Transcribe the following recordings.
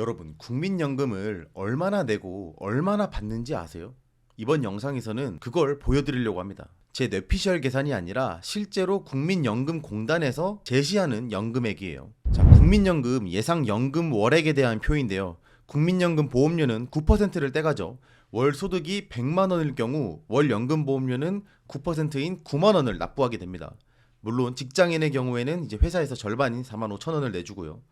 여러분, 국민연금을 얼마나 내고 얼마나 받는지 아세요? 이번 영상에서는 그걸 보여드리려고 합니다. 제 뇌피셜 계산이 아니라 실제로 국민연금공단에서 제시하는 연금액이에요. 자, 국민연금 예상 연금 월액에 대한 표인데요. 국민연금 보험료는 9%를 떼가죠. 월 소득이 100만 원일 경우 월 연금 보험료는 9%인 9만 원을 납부하게 됩니다. 물론 직장인의 경우에는 이제 회사에서 절반인 4만 5천 원을 내주고요.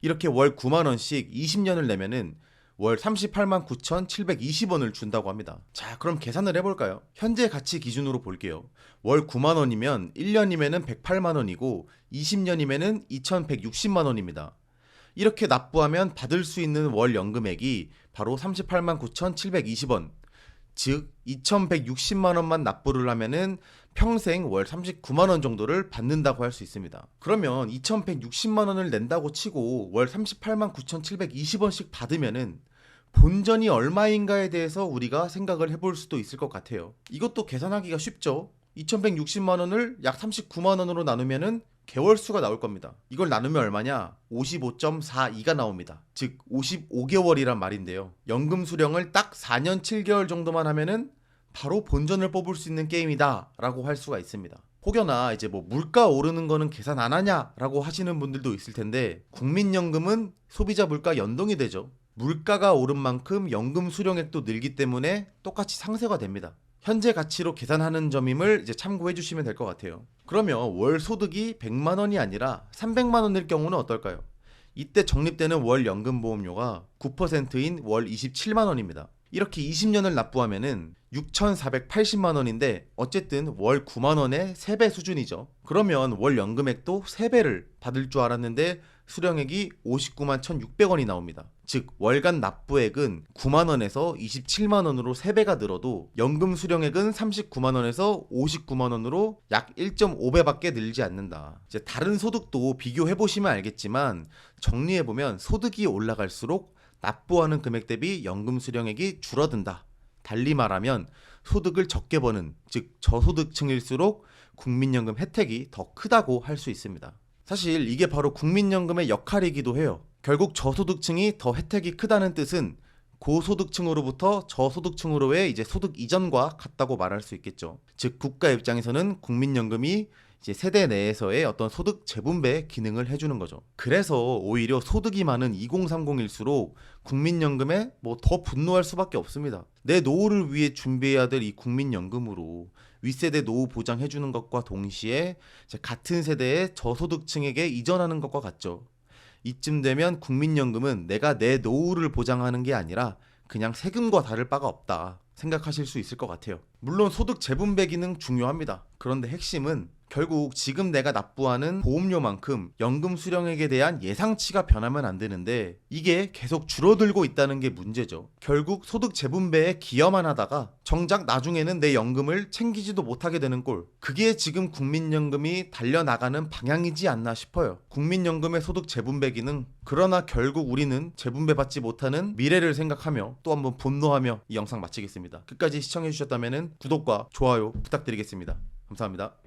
이렇게 월 9만 원씩 20년을 내면은 월 38만 9,720원을 준다고 합니다. 자, 그럼 계산을 해볼까요? 현재 가치 기준으로 볼게요. 월 9만 원이면 1년이면은 108만 원이고 20년이면은 2,160만 원입니다. 이렇게 납부하면 받을 수 있는 월 연금액이 바로 38만 9,720원. 즉 2,160만 원만 납부를 하면은 평생 월 39만 원 정도를 받는다고 할 수 있습니다. 그러면 2,160만 원을 낸다고 치고 월 38만 9,720원씩 받으면은 본전이 얼마인가에 대해서 우리가 생각을 해볼 수도 있을 것 같아요. 이것도 계산하기가 쉽죠. 2,160만 원을 약 39만 원으로 나누면은 개월 수가 나올 겁니다. 이걸 나누면 얼마냐? 55.42가 나옵니다. 즉 55개월이란 말인데요. 연금 수령을 딱 4년 7개월 정도만 하면은 바로 본전을 뽑을 수 있는 게임이다 라고 할 수가 있습니다. 혹여나 이제 뭐 물가 오르는 거는 계산 안 하냐라고 하시는 분들도 있을 텐데 국민연금은 소비자 물가 연동이 되죠. 물가가 오른 만큼 연금 수령액도 늘기 때문에 똑같이 상쇄가 됩니다. 현재 가치로 계산하는 점임을 이제 참고해 주시면 될 것 같아요. 그러면 월 소득이 100만 원이 아니라 300만 원일 경우는 어떨까요? 이때 적립되는 월 연금 보험료가 9%인 월 27만 원입니다. 이렇게 20년을 납부하면은 6,480만 원인데 어쨌든 월 9만 원의 3배 수준이죠. 그러면 월 연금액도 3배를 받을 줄 알았는데 수령액이 59만 1,600원이 나옵니다. 즉 월간 납부액은 9만 원에서 27만 원으로 3배가 늘어도 연금 수령액은 39만 원에서 59만 원으로 약 1.5배밖에 늘지 않는다. 이제 다른 소득도 비교해 보시면 알겠지만 정리해 보면 소득이 올라갈수록 납부하는 금액 대비 연금 수령액이 줄어든다. 달리 말하면 소득을 적게 버는 즉 저소득층일수록 국민연금 혜택이 더 크다고 할 수 있습니다. 사실 이게 바로 국민연금의 역할이기도 해요. 결국 저소득층이 더 혜택이 크다는 뜻은 고소득층으로부터 저소득층으로의 이제 소득 이전과 같다고 말할 수 있겠죠. 즉 국가 입장에서는 국민연금이 이제 세대 내에서의 어떤 소득 재분배 기능을 해주는 거죠. 그래서 오히려 소득이 많은 2030일수록 국민연금에 뭐 더 분노할 수밖에 없습니다. 내 노후를 위해 준비해야 될 이 국민연금으로 윗세대 노후 보장해주는 것과 동시에 같은 세대의 저소득층에게 이전하는 것과 같죠. 이쯤 되면 국민연금은 내가 내 노후를 보장하는 게 아니라 그냥 세금과 다를 바가 없다 생각하실 수 있을 것 같아요. 물론 소득 재분배 기능 중요합니다. 그런데 핵심은 결국 지금 내가 납부하는 보험료만큼 연금 수령액에 대한 예상치가 변하면 안 되는데 이게 계속 줄어들고 있다는 게 문제죠. 결국 소득 재분배에 기여만 하다가 정작 나중에는 내 연금을 챙기지도 못하게 되는 꼴. 그게 지금 국민연금이 달려나가는 방향이지 않나 싶어요. 국민연금의 소득 재분배 기능. 그러나 결국 우리는 재분배 받지 못하는 미래를 생각하며 또 한번 분노하며 이 영상 마치겠습니다. 끝까지 시청해주셨다면 구독과 좋아요 부탁드리겠습니다. 감사합니다.